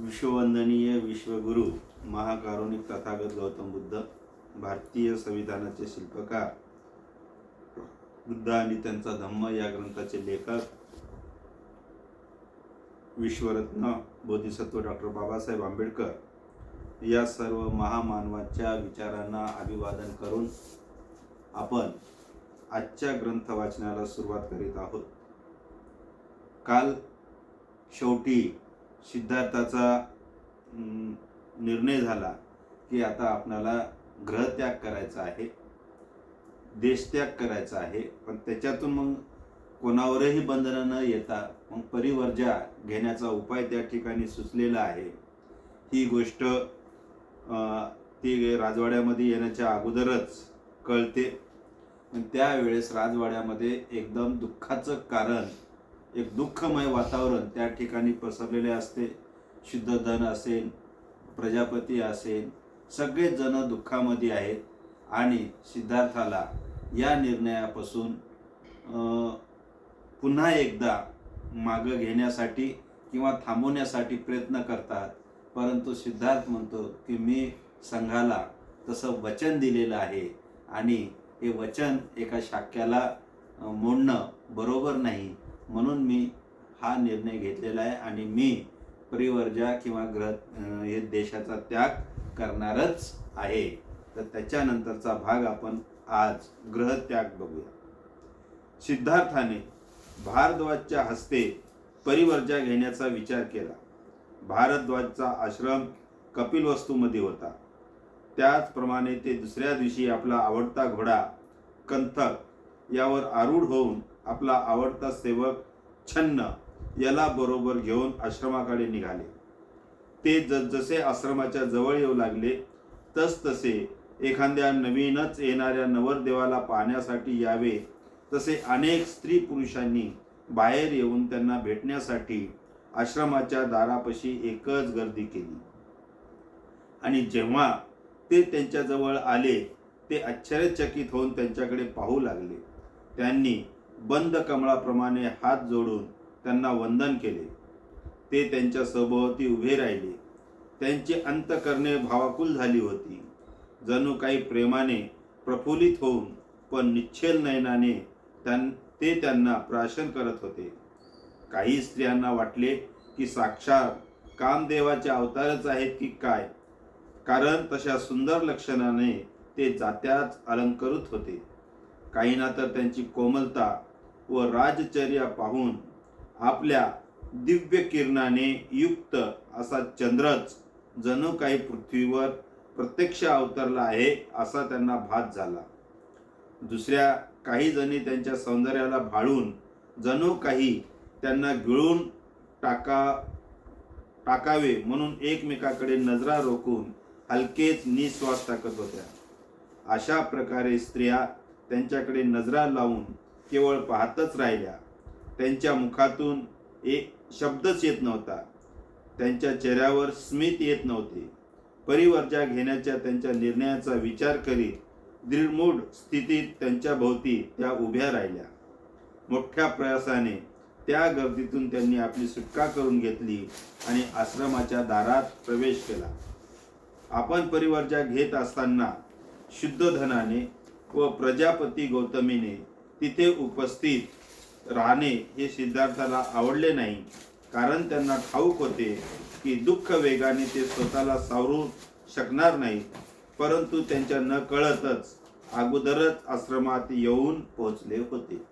विश्ववंदनीय विश्वगुरु महाकारुणिक तथागत गौतम बुद्ध भारतीय संविधानाचे शिल्पकार बुद्ध आणि त्यांचा धम्म या ग्रंथाचे लेखक विश्वरत्न बोधिसत्व डॉक्टर बाबासाहेब आंबेडकर या सर्व महामानवाच्या विचारांना अभिवादन करून आपण आजच्या ग्रंथ वाचनाला सुरुवात करीत आहोत. काल शेवटी सिद्धार्थाचा निर्णय झाला की आता आपणाला ग्रहत्याग करायचा आहे देशत्याग करायचा आहे. पण त्याच्यातून मग कोणावरही बंधनं न येता मग परिवर्जा घेण्याचा उपाय त्या ठिकाणी सुचलेला आहे ही गोष्ट ती राजवाड्यामध्ये येण्याच्या अगोदरच कळते. पण त्यावेळेस राजवाड्यामध्ये एकदम दुःखाचं कारण एक दुःखमय वातावरण त्या ठिकाणी पसरलेले असते. शुद्ध धन असेल प्रजापती असेल सगळेच जण दुःखामध्ये आहेत. आणि सिद्धार्थाला या निर्णयापासून पुन्हा एकदा मागं घेण्यासाठी किंवा थांबवण्यासाठी प्रयत्न करतात. परंतु सिद्धार्थ म्हणतो की मी संघाला तसं वचन दिलेलं आहे. आणि हे वचन एका शाक्याला मोडणं बरोबर नाही. म्हणून मी हा निर्णय घेतलेला आहे आणि मी परिवर्जा किंवा ग्रह हे देशाचा त्याग करणारच आहे. तर त्याच्यानंतरचा भाग आपण आज ग्रहत्याग बघूया. सिद्धार्थाने भारद्वाजच्या हस्ते परिवर्जा घेण्याचा विचार केला. भारद्वाजचा आश्रम कपिलवस्तूमध्ये होता. त्याचप्रमाणे ते दुसऱ्या दिवशी आपला आवडता घोडा कंथक यावर आरूढ होऊन आपला आवडता सेवक छन्न याला बरोबर घेऊन आश्रमाकडे निघाले. ते जसजसे आश्रमाच्या जवळ येऊ लागले तस तसे एखाद्या नवीनच येणाऱ्या नवरदेवाला पाहण्यासाठी यावे तसे अनेक स्त्री पुरुषांनी बाहेर येऊन त्यांना भेटण्यासाठी आश्रमाच्या दारापाशी एकच गर्दी केली. आणि जेव्हा ते त्यांच्याजवळ आले ते आश्चर्यचकित होऊन त्यांच्याकडे पाहू लागले. त्यांनी बंद कमळाप्रमाणे हात जोडून त्यांना वंदन केले. ते त्यांच्या सभोवती उभे राहिले. त्यांची अंतकरणे भावाकुल झाली होती. जणू काही प्रेमाने प्रफुल्लित होऊन पण निच्छेल नयनाने त्यां ते त्यांना प्राशन करत होते. काही स्त्रियांना वाटले की साक्षात कामदेवाचे अवतारच आहेत की काय? कारण तशा सुंदर लक्षणाने ते जात्याच अलंकृत होते. काहींना तर त्यांची कोमलता व राजचर्या पाहून आपल्या दिव्य किरणाने युक्त असा चंद्रच जणू काही पृथ्वीवर प्रत्यक्ष अवतरला आहे असा त्यांना भास झाला. दुसऱ्या काही जणी त्यांच्या सौंदर्याला भाळून जणू काही त्यांना गिळून टाका टाकावे म्हणून एकमेकाकडे नजरा रोखून हलकेच निश्वास टाकत होत्या. अशा प्रकारे स्त्रिया त्यांच्याकडे नजरा लावून केवळ पाहतच राहिल्या. त्यांच्या मुखातून एक शब्दच येत नव्हता. त्यांच्या चेहऱ्यावर स्मित येत नव्हते. परिवर्जा घेण्याच्या त्यांच्या निर्णयाचा विचार करीत दृढमूढ स्थितीत त्यांच्या भोवती त्या उभ्या राहिल्या. मोठ्या प्रयासाने त्या गर्दीतून त्यांनी आपली सुटका करून घेतली आणि आश्रमाच्या दारात प्रवेश केला. आपण परिवर्जा घेत असताना शुद्ध धनाने व प्रजापती गौतमीने तिथे उपस्थित राहणे हे सिद्धार्थाला आवडले नाही. कारण त्यांना ठाऊक होते की दुःख वेगाने ते स्वतःला सावरू शकणार नाही. परंतु त्यांच्या न कळतच अगोदरच आश्रमात येऊन पोहोचले होते.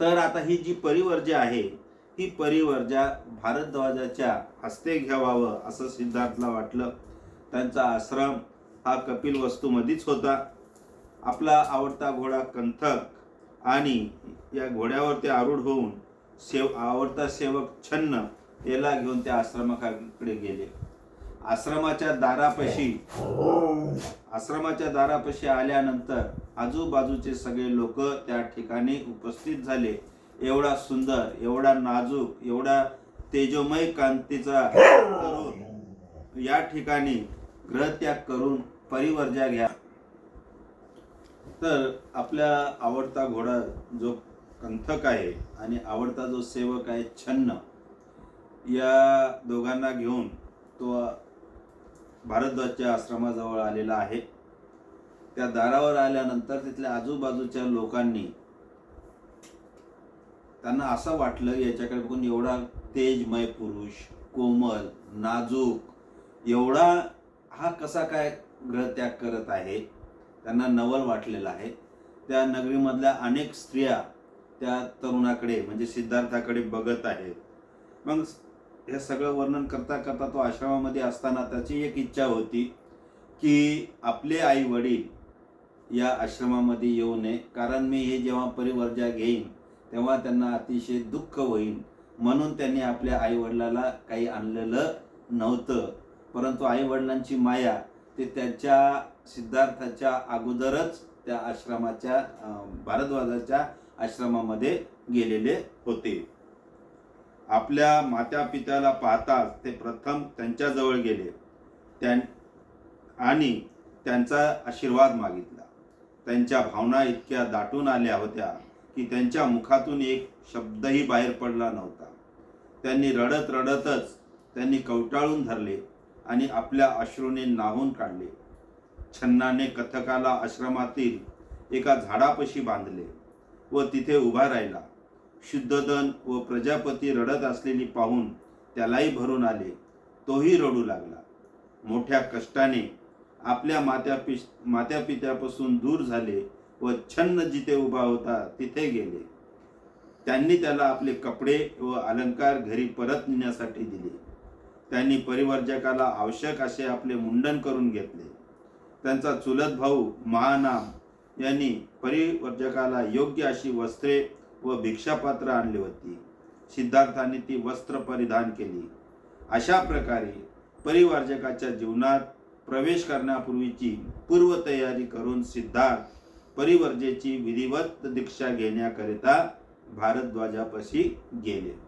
तर आता ही जी परिवर्जा आहे ही परिवर्जा भारद्वाजाच्या हस्ते घ्यावावं असं सिद्धार्थला वाटलं. त्यांचा आश्रम हा कपिल वस्तूमध्येच होता. आपला आवडता घोडा कंथक आणि या घोड्यावर ते आरूढ होऊन सेव आवडता सेवक छन्न याला घेऊन त्या आश्रमाकडे गेले. आश्रमाच्या दारापाशी आश्रमाच्या दारापाशी आल्यानंतर आजूबाजूचे सगळे लोक त्या ठिकाणी उपस्थित झाले. एवढा सुंदर एवढा नाजूक एवढा तेजोमय कांतीचा तरुण या ठिकाणी ग्रहत्याग करून परिवर्जा घ्या. तर आपल्या आवडता घोडा जो कंथक आहे आणि आवडता जो सेवक आहे छन्न या दोघांना घेऊन तो भारद्वाजच्या आश्रमाजवळ आलेला आहे. त्या दारावर आल्यानंतर तिथल्या आजूबाजूच्या लोकांनी त्यांना असं वाटलं याच्याकडे बघून एवढा तेजमय पुरुष कोमल नाजूक एवढा हा कसा काय ग्रहत्याग करत आहे? त्यांना नवल वाटलेलं आहे. त्या नगरीमधल्या अनेक स्त्रिया त्या तरुणाकडे म्हणजे सिद्धार्थाकडे बघत आहेत. मग हे सगळं वर्णन करता करता तो आश्रमामध्ये असताना त्याची एक इच्छा होती की आपले आई वडील या आश्रमामध्ये येऊ नये. कारण मी हे जेव्हा परिवर्जा घेईन तेव्हा त्यांना अतिशय दुःख होईल. म्हणून त्यांनी आपल्या आई वडिलाला काही आणलेलं नव्हतं. परंतु आई वडिलांची माया ते त्यांच्या सिद्धार्थाच्या अगोदरच त्या आश्रमाच्या भारद्वाजाच्या आश्रमामध्ये गेलेले होते. आपल्या माता पित्याला पाहताच ते प्रथम त्यांच्याजवळ गेले. त्यां आणि त्यांचा आशीर्वाद मागितला. त्यांच्या भावना इतक्या दाटून आल्या होत्या की त्यांच्या मुखातून एक शब्दही बाहेर पडला नव्हता. त्यांनी रडत रडतच त्यांनी कवटाळून धरले. आणि आपल्या अश्रूने नाहून काढले. छन्नाने कथकाला आश्रमातील एका झाडापाशी बांधले व तिथे उभा राहिला. शुद्धधन व प्रजापती रडत असलेली पाहून त्यालाही भरून आले. तोही रडू लागला. मोठ्या कष्टाने आपल्या मात्या मात्यापित्यापासून मात्या पित्यापासून दूर झाले व छन्न जिथे उभा होता तिथे गेले. त्यांनी त्याला आपले कपडे व अलंकार घरी परत नेण्यासाठी दिले. त्यांनी परिवर्जकाला आवश्यक असे आपले मुंडन करून घेतले. त्यांचा चुलत भाऊ महानाम यांनी परिवर्जकाला योग्य अशी वस्त्रे व भिक्षापात्र आणली होती. सिद्धार्थाने ती वस्त्र परिधान केली. अशा प्रकारे परिवार्जकाच्या जीवनात प्रवेश करण्यापूर्वीची पूर्वतयारी करून सिद्धार्थ परिवर्जेची विधिवत दीक्षा घेण्याकरिता भारद्वाजापाशी गेले.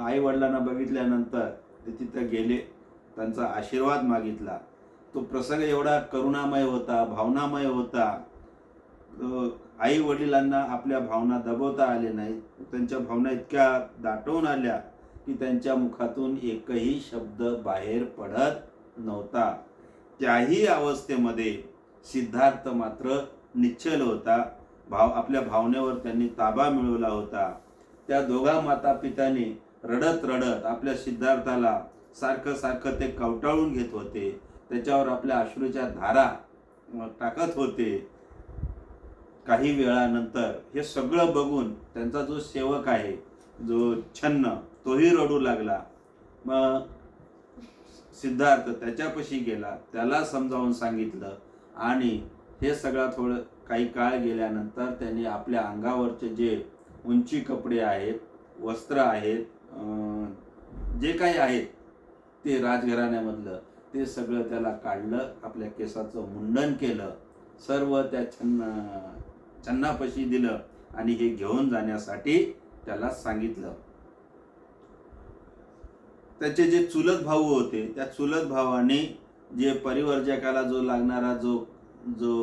आई वडिलांना बघितल्यानंतर ते तिथं गेले त्यांचा आशीर्वाद मागितला. तो प्रसंग एवढा करुणामय होता भावनामय होता. आई वडिलांना आपल्या भावना दबवता आले नाहीत. त्यांच्या भावना इतक्या दाटवून आल्या की त्यांच्या मुखातून एकही शब्द बाहेर पडत नव्हता. त्याही अवस्थेमध्ये सिद्धार्थ मात्र निश्चल होता. भाव आपल्या भावनेवर त्यांनी ताबा मिळवला होता. त्या दोघा माता पित्याने रडत रडत आपल्या सिद्धार्थाला सारखं सारखं ते कवटाळून घेत होते. त्याच्यावर आपल्या अश्रूच्या धारा टाकत होते. काही वेळानंतर हे सगळं बघून त्यांचा जो सेवक आहे जो छन्न तोही रडू लागला. मग सिद्धार्थ त्याच्यापाशी गेला त्याला समजावून सांगितलं आणि हे सगळं थोडं काही काळ गेल्यानंतर त्यांनी आपल्या अंगावरचे जे उंची कपडे आहेत वस्त्र आहेत जे काही आहेत ते राजघराण्यामधलं ते सगळं त्याला काढलं आपल्या केसाचं मुंडन केलं सर्व त्या छन्न छन्नापाशी दिलं आणि हे घेऊन जाण्यासाठी त्याला सांगितलं. त्याचे जे चुलत भाऊ होते त्या चुलत भावाने जे परिवर्जकाला जो लागणारा जो जो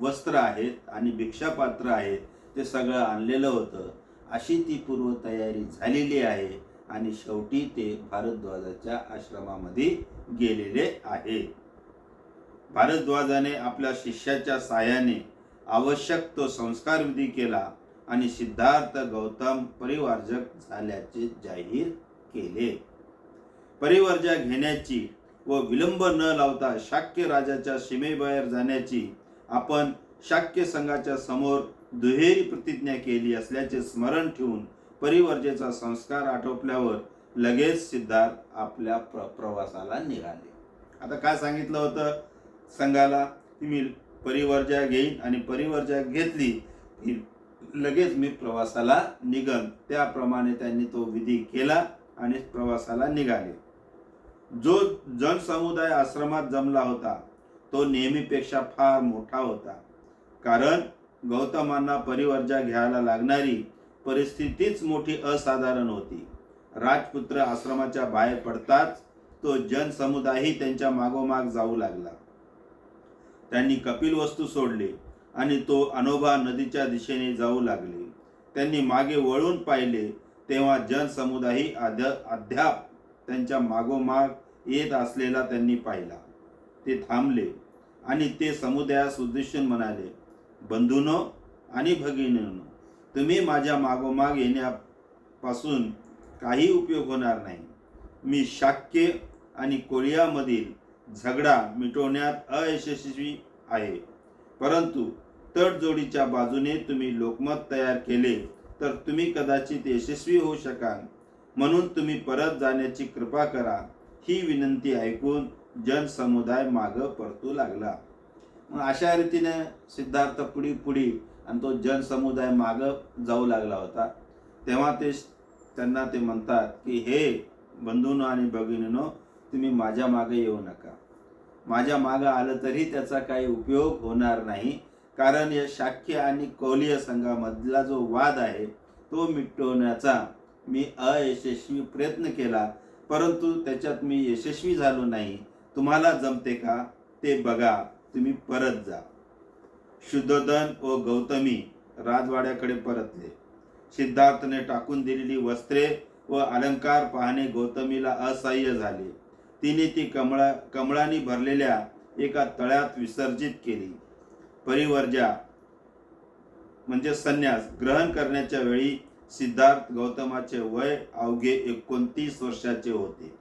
वस्त्र आहेत आणि भिक्षापात्र आहेत ते सगळं आणलेलं होतं. अशी ती पूर्वतयारी झालेली आहे आणि शेवटी ते भारद्वाजाच्या आश्रमामध्ये गेलेले आहे. भारद्वाजाने आपल्या शिष्याच्या साह्याने आवश्यक तो संस्कार विधी केला आणि सिद्धार्थ गौतम परिवार्जक झाल्याचे जाहीर केले. परिवर्जा घेण्याची व विलंब न लावता शाक्य राजाच्या सीमेबाहेर जाण्याची आपण शाक्य संघाच्या समोर दुहेरी प्रतिज्ञा केली असल्याचे स्मरण ठेवून परिवर्जेचा संस्कार आटोपल्यावर लगेच सिद्धार्थ आपल्या प्र प्रवासाला निघाले. आता काय सांगितलं होतं? संघाला की मी परिवर्जा घेईन आणि परिवर्जा घेतली की लगेच मी प्रवासाला निघन. त्याप्रमाणे त्यांनी तो विधी केला आणि प्रवासाला निघाले. जो जनसमुदाय आश्रमात जमला होता तो नेहमीपेक्षा फार मोठा होता. कारण गौतमांना परिवर्जा घ्यायला लागणारी परिस्थितीच मोठी असाधारण होती. राजपुत्र आश्रमाच्या बाहेर पडताच तो जनसमुदायही त्यांच्या मागोमाग जाऊ लागला. त्यांनी कपिल वस्तू सोडले आणि तो अनोभा नदीच्या दिशेने जाऊ लागले. त्यांनी मागे वळून पाहिले तेव्हा जनसमुदायही अद्या अद्याप त्यांच्या मागोमाग येत असलेला त्यांनी पाहिला. ते थांबले आणि ते समुदायास उद्देशून म्हणाले बंधूनो आणि भगिनीनो तुम्ही माझ्या मागोमाग येण्यापासून काही उपयोग होणार नाही. मी शाक्य आणि कोरियामधील झगडा मिटवण्यात अयशस्वी आहे. परंतु तडजोडीच्या बाजूने तुम्ही लोकमत तयार केले तर तुम्ही कदाचित यशस्वी होऊ शकाल. म्हणून तुम्ही परत जाण्याची कृपा करा ही विनंती ऐकून जनसमुदाय मागं परतू लागला. म्हणून अशा रीतीने सिद्धार्थ पुढी पुढी आणि तो जनसमुदाय मागं जाऊ लागला होता. तेव्हा ते त्यांना ते म्हणतात की हे बंधूनो आणि भगिनीनो तुम्ही माझ्या मागे येऊ नका. माझ्या मागं आलं तरी त्याचा काही उपयोग होणार नाही. कारण या शाक्य आणि कौलीय संघामधला जो वाद आहे तो मिटवण्याचा मी अयशस्वी प्रयत्न केला. परंतु त्याच्यात मी यशस्वी झालो नाही. तुम्हाला जमते का? ते बघा. तुम्ही परत जा. शुद्धोधन व गौतमी राजवाड्याकडे परतले. सिद्धार्थने टाकून दिलेली वस्त्रे व अलंकार पाहणे गौतमीला असह्य झाले. तिने ती कमळा कमळानी भरलेल्या एका तळ्यात विसर्जित केली. परिवर्जा म्हणजे संन्यास ग्रहण करण्याच्या वेळी सिद्धार्थ गौतमाचे वय अवघे एकोणतीस वर्षाचे होते.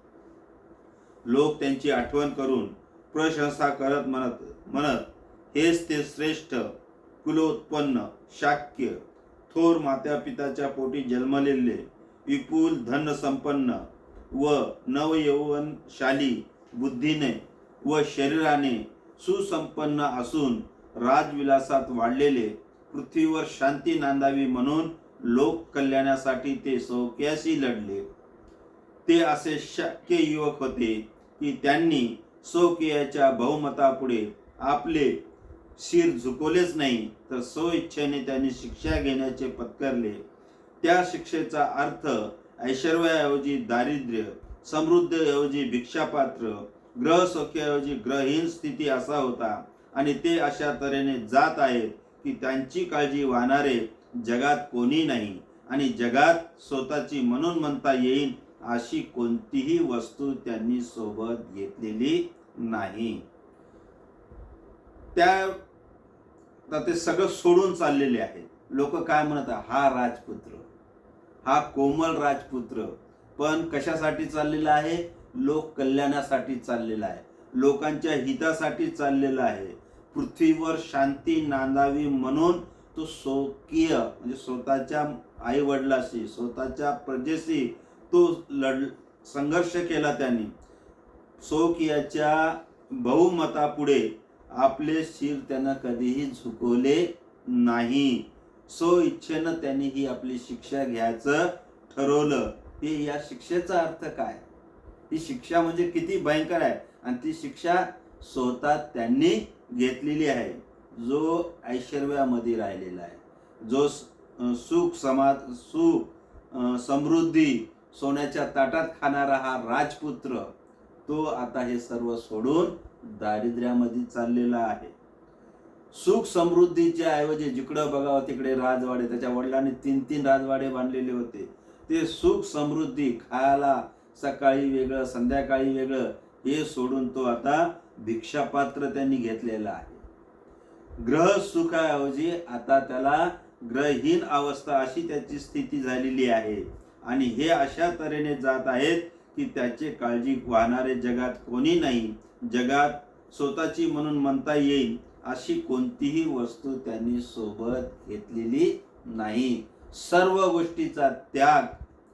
लोक त्यांची आठवण करून प्रशंसा करत म्हणत म्हणत हेच ते श्रेष्ठ कुलोत्पन्न शाक्य थोर मात्यापिताच्या पोटी जन्मलेले विपुल धनसंपन्न व नवयौवनशाली बुद्धीने व शरीराने सुसंपन्न असून राजविलासात वाढलेले पृथ्वीवर शांती नांदावी म्हणून लोक कल्याणासाठी ते सौक्याशी लढले. ते असे शक्य युवक होते की त्यांनी स्वकीयाच्या बहुमतापुढे आपले शिर झुकवलेच नाही तर स्वइच्छेने त्यांनी शिक्षा घेण्याचे पत्करले. त्या शिक्षेचा अर्थ ऐश्वर्याऐवजी दारिद्र्य समृद्धऐवजी भिक्षापात्र ग्रहसौख्याऐवजी ग्रहहीन स्थिती असा होता आणि ते अशा तऱ्हेने जात आहेत की त्यांची काळजी वाहणारे जगात कोणी नाही आणि जगात स्वतःची म्हणून म्हणता येईल अशी कोणतीही वस्तू त्यांनी सोबत घेतलेली नाही. त्या ते सगळं सोडून चाललेले आहेत. लोक काय म्हणत हा राजपुत्र हा कोमल राजपुत्र पण कशासाठी चाललेला आहे? लोक कल्याणासाठी चाललेला आहे. लोकांच्या हितासाठी चाललेला आहे. पृथ्वीवर शांती नांदावी म्हणून तो स्वकीय म्हणजे स्वतःच्या आई वडिलाशी स्वतःच्या प्रजेशी तो लढ संघर्ष केला त्यांनी. सोकियाच्या बहुमतापुढे आपले शिर त्यांना कधीही झुकवले नाही. सो इच्छेनं त्यांनी ही आपली शिक्षा घ्यायचं ठरवलं. हे या शिक्षेचा अर्थ काय? ही शिक्षा म्हणजे किती भयंकर आहे? आणि ती शिक्षा स्वतः त्यांनी घेतलेली आहे. जो ऐश्वर्यामध्ये राहिलेला आहे. जो सुख समाज सुख समृद्धी सोन्याच्या ताटात खाणारा हा राजपुत्र तो आता हे सर्व सोडून दारिद्र्यामध्ये चाललेला आहे. सुख समृद्धीच्या ऐवजी जिकडं बघावं तिकडे राजवाडे त्याच्या वडिलांनी तीन तीन राजवाडे बांधलेले होते. ते सुख समृद्धी खायला सकाळी वेगळं संध्याकाळी वेगळं हे सोडून तो आता भिक्षापात्र त्यांनी घेतलेला आहे. ग्रह सुखाऐवजी आता त्याला ग्रहहीन अवस्था अशी त्याची स्थिती झालेली आहे. आणि हे अशा तऱ्हेने जात आहेत की त्याचे काळजी वाहणारे जगात कोणी नाही. जगात स्वतःची म्हणून म्हणता येईल अशी कोणतीही वस्तू त्यांनी सोबत घेतलेली नाही. सर्व गोष्टीचा त्याग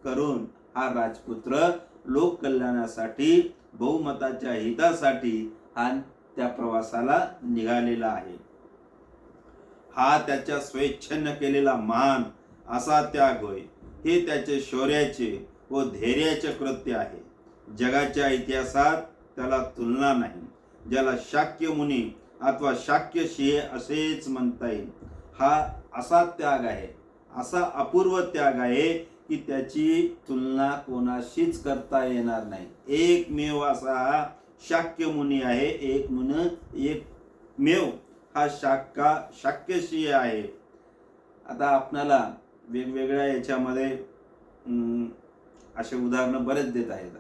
करून हा राजपुत्र लोककल्याणासाठी बहुमताच्या हितासाठी हा त्या प्रवासाला निघालेला आहे. हा त्याच्या स्वेच्छेनं केलेला मान असा त्याग होय. हे त्याचे शौर्याचे व धैर्याचे कृत्य आहे. जगाच्या इतिहासात त्याला तुलना नाही. ज्याला शाक्य मुनी अथवा शाक्य शिये असेच म्हणता येईल. हा असा त्याग आहे. असा अपूर्व त्याग आहे की त्याची तुलना कोणाशीच करता येणार नाही. एकमेव असा हा शाक्य मुनी आहे. एक मुन एक मेव हा शाक्का शाक्यशीय आहे. आता आपणाला वेगवेगळ्या याच्यामध्ये असे उदाहरणं बरेच देत आहेत.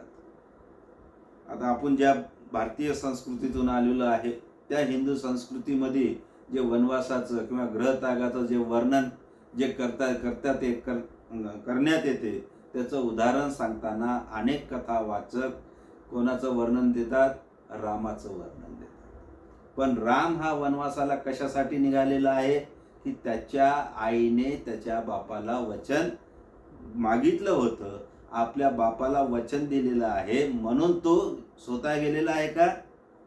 आता आपण ज्या भारतीय संस्कृतीतून आलेलो आहे त्या हिंदू संस्कृतीमध्ये जे वनवासाचं किंवा ग्रहत्यागाचं जे वर्णन जे करता करतात ये कर करण्यात येते त्याचं उदाहरण सांगताना अनेक कथा वाचक कोणाचं वर्णन देतात? रामाचं वर्णन देतात. पण राम हा वनवासाला कशासाठी निघालेला आहे? की त्याच्या आईने त्याच्या बापाला वचन मागितलं होतं. आपल्या बापाला वचन दिलेलं आहे म्हणून तो स्वतः गेलेला आहे का?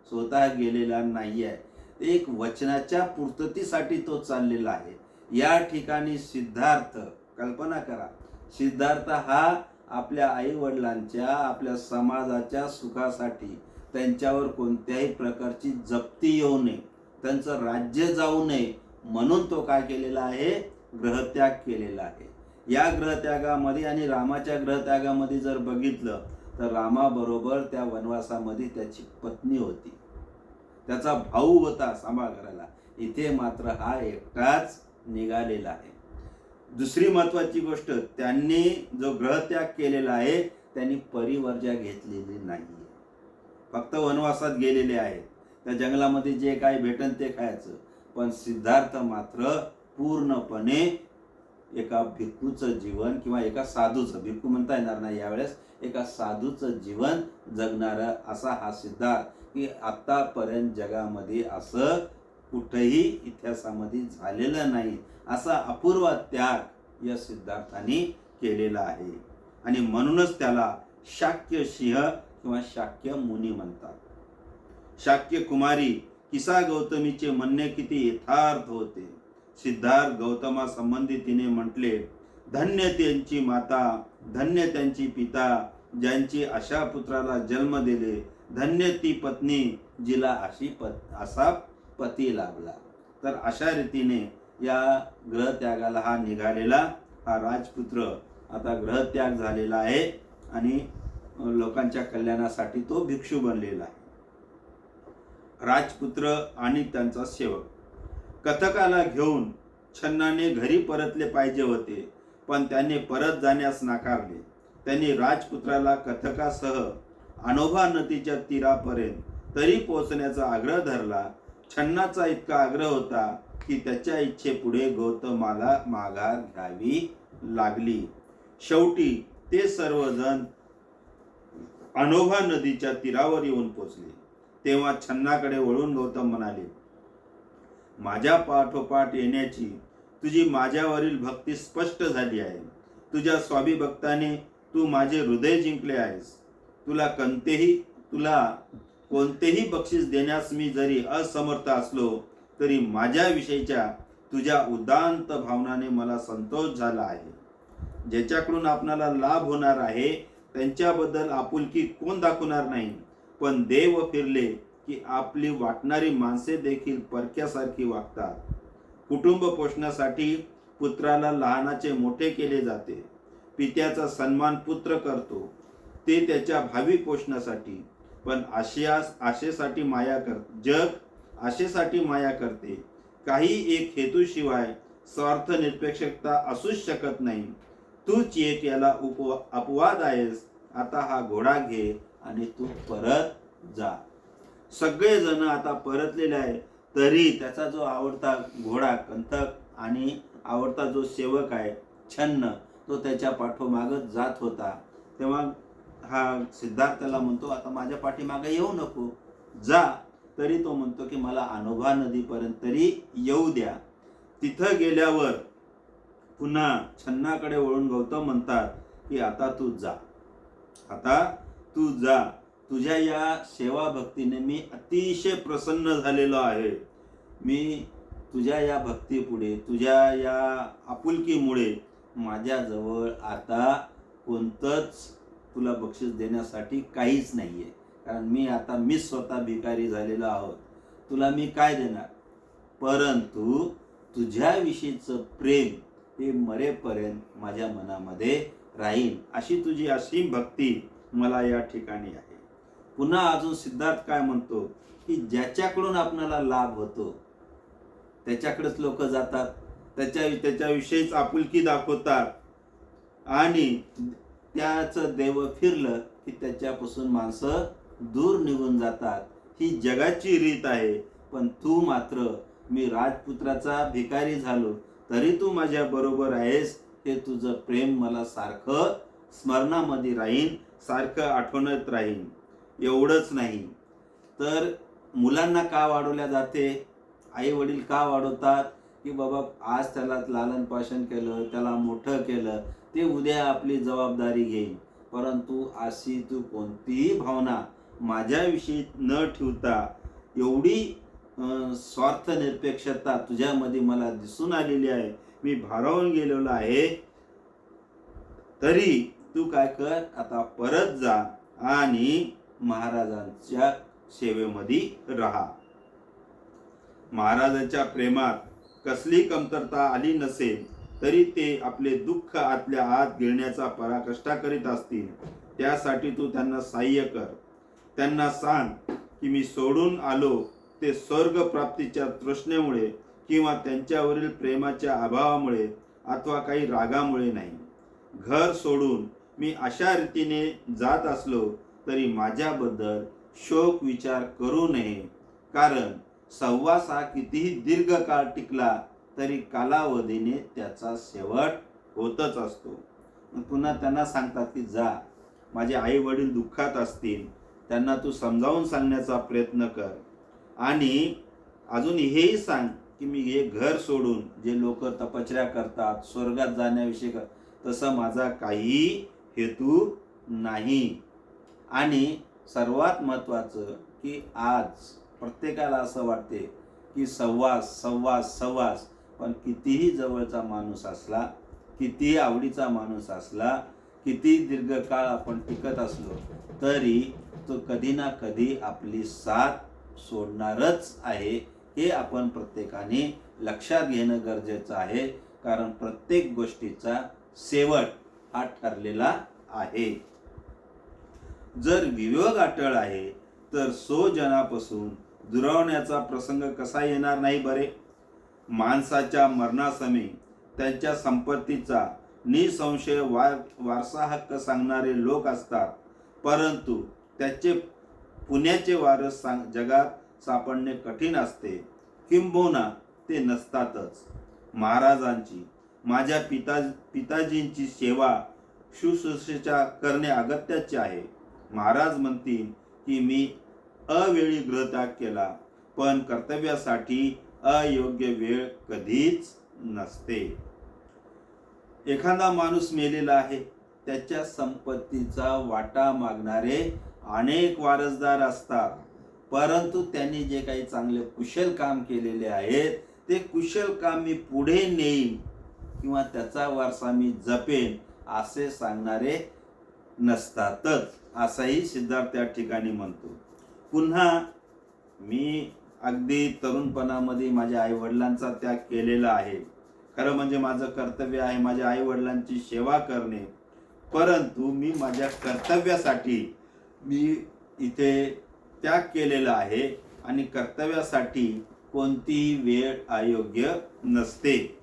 स्वतः गेलेला नाही आहे एक वचनाच्या पूर्ततीसाठी तो चाललेला आहे. या ठिकाणी सिद्धार्थ कल्पना करा. सिद्धार्थ हा आपल्या आई वडिलांच्या आपल्या समाजाच्या सुखासाठी त्यांच्यावर कोणत्याही प्रकारची जप्ती येऊ नये. त्यांचं राज्य जाऊ नये. म्हणून तो काय केलेला आहे? ग्रहत्याग केलेला आहे. या ग्रहत्यागामध्ये आणि रामाच्या ग्रहत्यागामध्ये जर बघितलं तर रामाबरोबर त्या वनवासामध्ये त्याची पत्नी होती. त्याचा भाऊ होता सांभाळ करायला इथे मात्र हा एकटाच निघालेला आहे. दुसरी महत्वाची गोष्ट त्यांनी जो ग्रहत्याग केलेला आहे त्यांनी परिवर्जा घेतलेली नाही फक्त वनवासात गेलेले आहेत. त्या जंगलामध्ये जे काही भेटन ते खायचं. पण सिद्धार्थ मात्र पूर्णपणे एका भिक्खूचं जीवन किंवा एका साधूचं भिक्खू म्हणता येणार नाही यावेळेस एका साधूचं जीवन जगणारा असा हा सिद्धार्थ की आतापर्यंत जगामध्ये असं कुठेही इतिहासामध्ये झालेलं नाही असा अपूर्व त्याग या सिद्धार्थाने केलेला आहे. आणि म्हणूनच त्याला शाक्य सिंह किंवा शाक्य मुनी म्हणतात. शाक्य कुमारी किसा गौतमीचे म्हणणे किती यथार्थ होते. सिद्धार्थ गौतमा संबंधी तिने म्हटले धन्य त्यांची माता धन्य त्यांची पिता ज्यांची अशा पुत्राला जन्म दिले. धन्य ती पत्नी जिला अशी पत असा पती लाभला. तर अशा रीतीने या ग्रहत्यागाला हा निघालेला हा राजपुत्र आता ग्रहत्याग झालेला आहे आणि लोकांच्या कल्याणासाठी तो भिक्षू बनलेला आहे. राजपुत्र आणि त्यांचा सेवक. कथकाला घेऊन छन्नाने घरी परतले पाहिजे होते पण त्याने परत जाण्यास नाकारले. त्यांनी राजपुत्राला कथकासह अनोभा नदीच्या तीरापर्यंत तरी पोहोचण्याचा आग्रह धरला. छन्नाचा इतका आग्रह होता की त्याच्या इच्छेपुढे गौतमाला माघार घ्यावी लागली. शेवटी ते सर्वजण अनोभा नदीच्या तीरावर येऊन पोचले तेव्हा छन्नाकडे वळून गौतम म्हणाले माझ्या पाठोपाठ येण्याची तुझी माझ्यावरील भक्ती स्पष्ट झाली आहे. तुझ्या स्वाभिभक्ताने तू माझे हृदय जिंकले आहेस. तुला कोणतेही तुला कोणतेही बक्षीस देण्यास मी जरी असमर्थ असलो तरी माझ्याविषयीच्या तुझ्या उदांत भावनाने मला संतोष झाला आहे. ज्याच्याकडून आपणाला लाभ होणार आहे त्यांच्याबद्दल आपुलकी कोण दाखवणार नाही? पण देव फिरले की आपली वाटणारी माणसे देखील परक्यासारखी वागतात. कुटुंब पोषणासाठी पुत्राला लहानाचे मोठे केले जाते. पित्याचा सन्मान पुत्र करतो. ते त्याच्या भावी पोषणासाठी पण आशियास आशेसाठी माया कर जग आशेसाठी माया करते. काही एक हेतूशिवाय स्वार्थ निरपेक्षता असूच शकत नाही. तूच एक याला उप अपवाद आहेस. आता हा घोडा घे आणि तू परत जा. सगळेजण आता परतलेले आहे तरी त्याचा जो आवडता घोडा कंथक आणि आवडता जो सेवक आहे छन्न तो त्याच्या पाठोमागत जात होता. तेव्हा हा सिद्धार्थ त्याला म्हणतो आता माझ्या पाठीमागे येऊ नको. जा. तरी तो म्हणतो की मला अनोभा नदीपर्यंत तरी येऊ द्या. तिथं गेल्यावर पुन्हा छन्नाकडे वळून गौतम म्हणतात की आता तू जा. आता तू जा. तुझ्या या सेवा भक्तीने मी अतिशय प्रसन्न झालेलो आहे. मी तुझ्या या भक्तीपुढे तुझ्या या आपुलकीमुळे माझ्याजवळ आता कोणतंच तुला बक्षीस देण्यासाठी काहीच नाही आहे कारण मी आता मी स्वतः भिकारी झालेलो आहोत. तुला मी काय देणार? परंतु तुझ्याविषयीचं प्रेम हे मरेपर्यंत माझ्या मनामध्ये राहील. अशी तुझी असीम भक्ती मला या ठिकाणी आहे. पुन्हा अजून सिद्धार्थ काय म्हणतो की ज्याच्याकडून आपल्याला लाभ होतो त्याच्याकडेच लोक जातात त्याच्या त्याच्याविषयीच आपुलकी दाखवतात. आणि त्याचं देव फिरलं की त्याच्यापासून माणसं दूर निघून जातात. ही जगाची रीत आहे पण तू मात्र मी राजपुत्राचा भिकारी झालो तरी तू माझ्या बरोबर आहेस हे तुझं प्रेम मला सारखं स्मरणामध्ये राहीन सारखं आठवणत राहीन. एवढंच नाही. तर मुलांना का वाढवल्या जाते? आई वडील का वाढवतात? की बाबा आज त्याला लालन पाषण केलं त्याला मोठं केलं ते उद्या आपली जबाबदारी घेईल. परंतु अशी तू कोणतीही भावना माझ्याविषयी न ठेवता एवढी स्वार्थनिरपेक्षता स्वार्थ निरपेक्षता तुझ्यामध्ये मला दिसून आलेली आहे. मी भारावून गेलेलो आहे. तरी तू काय कर आता परत जा आणि महाराजांच्या सेवेमध्ये राहा. महाराजांच्या प्रेमात कसली कमतरता आली नसेल तरी ते आपले दुःख आतल्या आत गिळण्याचा पराकष्टा करीत असतील. त्यासाठी तू त्यांना सहाय्य कर. त्यांना सांग की मी सोडून आलो ते स्वर्ग प्राप्तीच्या तृष्णेमुळे किंवा त्यांच्यावरील प्रेमाच्या अभावामुळे अथवा काही रागामुळे नाही. घर सोडून मी अशा रीतीने जात असलो तरी माझ्याबद्दल शोक विचार करू नये. कारण सहवास हा कितीही दीर्घकाळ टिकला तरी कालावधीने त्याचा शेवट होतच असतो. मग पुन्हा त्यांना सांगतात की जा माझे आई वडील दुःखात असतील. त्यांना तू समजावून सांगण्याचा प्रयत्न कर. आणि अजून हेही सांग की मी हे घर सोडून जे लोक तपश्चर्या करतात स्वर्गात जाण्याविषयी कर तसं माझा काही हेतू नाही. आणि सर्वात महत्त्वाचं की आज प्रत्येकाला असं वाटते की सहवास सहवास सहवास पण कितीही जवळचा माणूस असला कितीही आवडीचा माणूस असला किती दीर्घकाळ आपण टिकत असलो तरी तो कधी ना कधी आपली साथ सोडणारच आहे हे आपण प्रत्येकाने लक्षात घेणं गरजेचं आहे. कारण प्रत्येक गोष्टीचा शेवट हा ठरलेला आहे. जर विवेक अटळ आहे तर स्वजनापासून दुरावण्याचा प्रसंग कसा येणार नाही बरे? माणसाच्या मरणासमी त्यांच्या संपत्तीचा निसंशय वार वारसा हक्क सांगणारे लोक असतात. परंतु त्याचे पुण्याचे वारस सांग जगात सापडणे कठीण असते. किंबहुना ते नसतातच. महाराजांची माझ्या पिता पिताजींची सेवा शुश्रूषेच्या करणे अगत्याचे आहे. महाराज म्हणतील की मी अवेळी ग्रहत्याग केला पण कर्तव्यासाठी अयोग्य वेळ कधीच नसते. एखादा माणूस मेलेला आहे त्याच्या संपत्तीचा वाटा मागणारे अनेक वारसदार असतात परंतु त्यांनी जे काही चांगले कुशल काम केलेले आहेत ते कुशल काम मी पुढे नेईन. किंवा त्याचा वारसा मी जपेन असे सांगणारे नसतातच असाही सिद्धार्थ त्या ठिकाणी म्हणतो. पुन्हा मी अगदी तरुणपणामध्ये माझ्या आईवडिलांचा त्याग केलेला आहे. खरं म्हणजे माझं कर्तव्य आहे माझ्या आईवडिलांची सेवा करणे. परंतु मी माझ्या कर्तव्यासाठी मी इथे त्याग केलेला आहे आणि कर्तव्यासाठी कोणतीही वेळ अयोग्य नसते.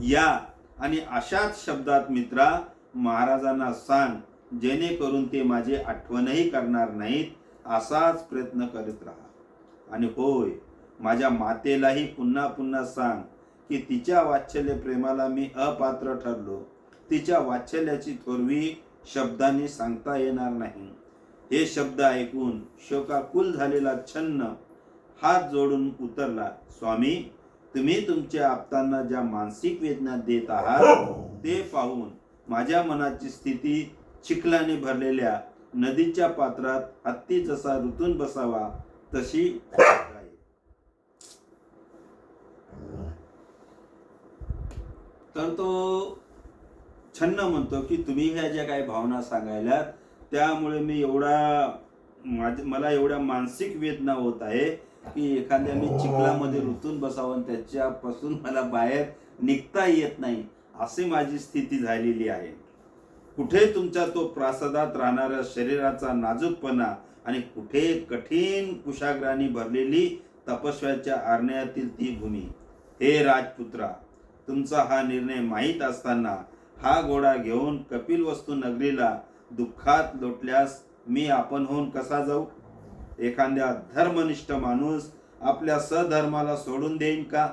या. आणि अशाच शब्दात मित्रा महाराजांना सांग जेणेकरून ते माझे आठवणही करणार नाहीत असाच प्रयत्न करीत राहा. आणि होय माझ्या मातेलाही पुन्हा पुन्हा सांग की तिच्या वात्सल्य प्रेमाला मी अपात्र ठरलो. तिच्या वात्सल्याची थोरवी शब्दांनी सांगता येणार नाही. हे शब्द ऐकून शोकाकुल झालेला छन्न हात जोडून उतरला स्वामी तुम्ही तुमच्या आप्तांना ज्या मानसिक वेदना देत आहात ते पाहून माझ्या मनाची स्थिती चिखलाने भरलेल्या नदीच्या पात्रात हत्ती जसा ऋतून बसावा तशी. तर तो छन्न म्हणतो की तुम्ही ह्या ज्या काही भावना सांगायला त्यामुळे मी एवढा माझ मला एवढ्या मानसिक वेदना होत आहे की एखाद्याने चिखलामध्ये रुतून बसावं आणि त्याच्यापासून मला बाहेर निघता येत नाही अशी माझी स्थिती झालेली आहे. कुठे तुमचा तो प्रासादात राहणाऱ्या शरीराचा नाजूकपणा आणि कुठे कठीण कुशाग्राने भरलेली तपस्व्याच्या आरण्यातील ती भूमी. हे राजपुत्रा तुमचा हा निर्णय माहीत असताना हा घोडा घेऊन कपिल वस्तू नगरीला दुःखात लोटल्यास मी आपण होऊन कसा जाऊ? एखाद्या धर्मनिष्ठ माणूस आपल्या सधर्माला सोडून देईन का?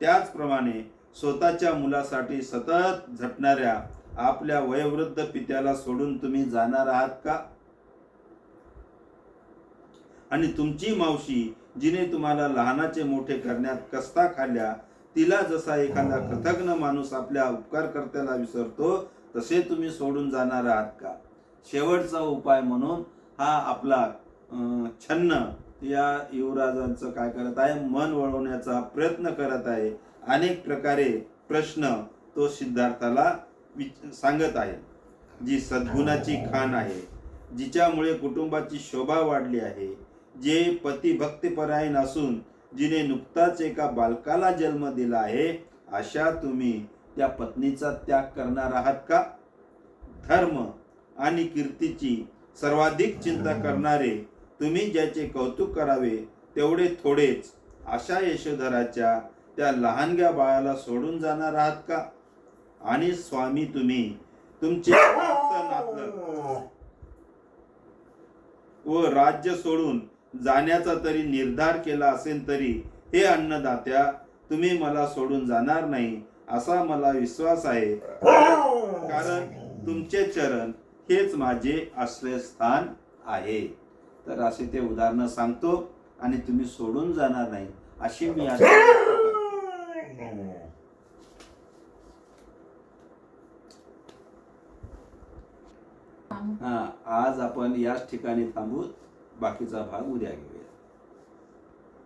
त्याचप्रमाणे स्वतःच्या मुलासाठी सतत झटणाऱ्या आपल्या वयोवृद्ध पित्याला सोडून तुम्ही जाणार आहात का? आणि तुमची मावशी जिने तुम्हाला लहानाचे मोठे करण्यात कस्ता खाल्ल्या तिला जसा एखादा कृतज्ञ माणूस आपल्या उपकारकर्त्याला विसरतो तसे तुम्ही सोडून जाणार आहात का? शेवटचा उपाय म्हणून हा आपला छन्न या युवराजांचं काय करत आहे? मन वळवण्याचा प्रयत्न करत आहे. अनेक प्रकारे प्रश्न तो सिद्धार्थाला विच- सांगत आहे. जी सद्गुणाची खाण आहे जिच्यामुळे कुटुंबाची शोभा वाढली आहे जे पती भक्तिपरायण असून जिने नुकताच एका बालकाला जन्म दिला आहे अशा तुम्ही त्या पत्नीचा त्याग करणार आहात का? धर्म आणि कीर्तीची सर्वाधिक चिंता करणारे तुम्ही ज्याचे कौतुक करावे तेवढे थोडेच अशा यशोधराच्या त्या लहानग्या बाळाला सोडून जाणार आहात का? आणि स्वामी तुम्ही तुमचे व राज्य सोडून जाण्याचा तरी निर्धार केला असेल तरी हे अन्नदात्या तुम्ही मला सोडून जाणार नाही असा मला विश्वास आहे. कारण तुमचे चरण हेच माझे आश्रयस्थान आहे. तर असे ते उदाहरणं सांगतो आणि तुम्ही सोडून जाणार नाही. अशी मी. हा आज आपण याच ठिकाणी थांबू. बाकीचा भाग उद्या घेऊया.